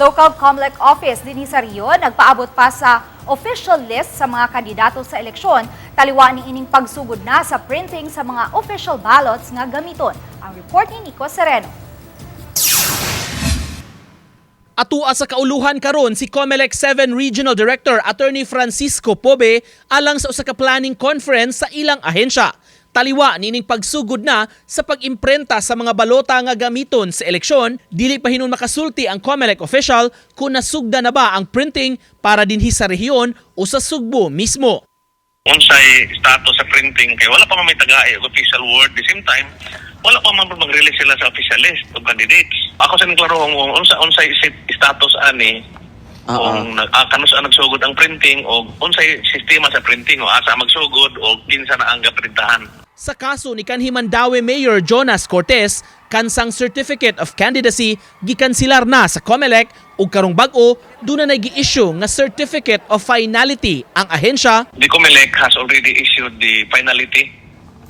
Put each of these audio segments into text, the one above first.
Local Comlec Office din sa Rio nagpaabot pa sa official list sa mga kandidato sa eleksyon. Taliwa ni ining pagsugod na sa printing sa mga official ballots nga gamiton. Ang report ni Nico Sereno. Atua sa kauluhan karon si COMELEC 7 Regional Director Attorney Francisco Pobe alang sa usa ka planning conference sa ilang ahensya. Taliwa nining pagsugod na sa pag-imprenta sa mga balota nga gamiton sa eleksyon, dili pa hinon makasulti ang COMELEC official kung nasugda na ba ang printing para dinhi sa rehiyon o sa Sugbo mismo. unsay status sa printing kay wala pa man may tagai og official word the same time wala pa man mag-release sila sa official list of candidates. Ako sa klaro kung unsa unsay status ani kung nag ah, kanus ang nagsugod ang printing o unsay sistema sa printing o asa magsugod o kinsa na ang gaprintahan Sa kaso ni kanhi Mandaue Mayor Jonas Cortez, kansang Certificate of Candidacy gikansilar na sa COMELEC ug karong bag-o duna na gi-issue nga Certificate of Finality ang ahensya. The COMELEC has already issued the finality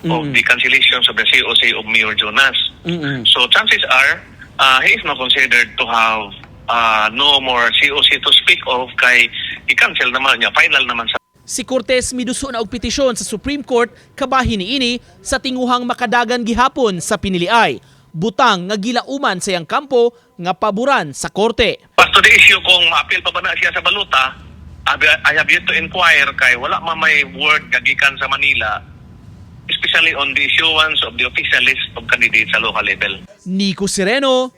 of the cancellation of the COC of Mayor Jonas. Mm-mm. So chances are, uh, he is not considered to have uh, no more COC to speak of kay i-cancel naman niya, final naman sa Si Cortez miduso na og petisyon sa Supreme Court kabahin niini sa tinguhang makadagan gihapon sa piniliay. Butang nga gilauman sa iyang kampo nga paboran sa korte. As to the issue kung ma-appeal pa ba na siya sa baluta, I have- yet to inquire kay wala man may word gagikan sa Manila, especially on the issuance of the official list of candidates sa local level. Nico Sereno,